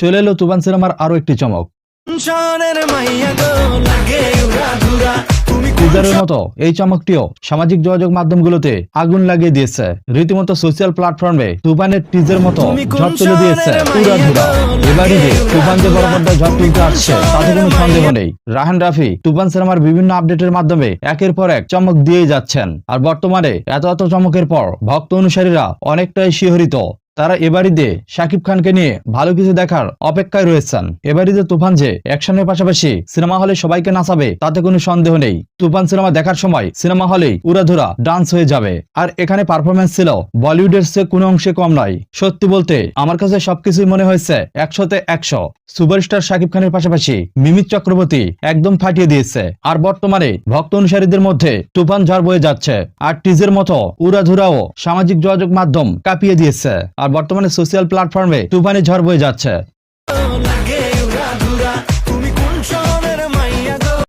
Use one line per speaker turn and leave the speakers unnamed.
চলে এলো তুফান সিনেমার আরও একটি চমক।
মাইয়া তুমি
মতো এই চমকটিও সামাজিক যোগাযোগ মাধ্যমগুলোতে আগুন লাগিয়ে দিয়েছে। রীতিমতো সোশ্যাল প্ল্যাটফর্মে তুফানের টিজার মতো ঝড় তুলে দিয়েছে।
শহরের
পুরা ধুরা
গো?
যে তুফান যে বড় পর্দায় ঝড় তুলতে আসছে তাতে কোনো সন্দেহ নেই। রাহান রাফি তুফান সিনেমার বিভিন্ন আপডেটের মাধ্যমে একের পর এক চমক দিয়েই যাচ্ছেন। আর বর্তমানে এত এত চমকের পর ভক্ত অনুসারীরা অনেকটাই শিহরিত। তারা এবারিতে শাকিব খানকে নিয়ে ভালো কিছু দেখার অপেক্ষায় রয়েছেন। এবারিতে তুফান যে অ্যাকশনের পাশাপাশি সিনেমা হলে সবাইকে নাচাবে, তাতে কোনো সন্দেহ নেই। তুফান সিনেমা দেখার সময় সিনেমা হলেই উড়াধুরা ডান্স হয়ে যাবে। আর এখানে পারফরমেন্স ছিল বলিউডের চেয়ে কোনো অংশে কম নয়। সত্যি বলতে আমার কাছে সবকিছুই মনে হয়েছে একশোতে একশো। সুপারস্টার শাকিব খানের পাশাপাশি মিমিত চক্রবর্তী একদম ফাটিয়ে দিয়েছে। আর বর্তমানে ভক্ত অনুসারীদের মধ্যে তুফান ঝড় বয়ে যাচ্ছে। আর টিজের মতো উড়াধুরাও সামাজিক যোগাযোগ মাধ্যম কাঁপিয়ে দিয়েছে। আর বর্তমানে সোশ্যাল প্ল্যাটফর্মে তুফানি ঝড় বয়ে যাচ্ছে।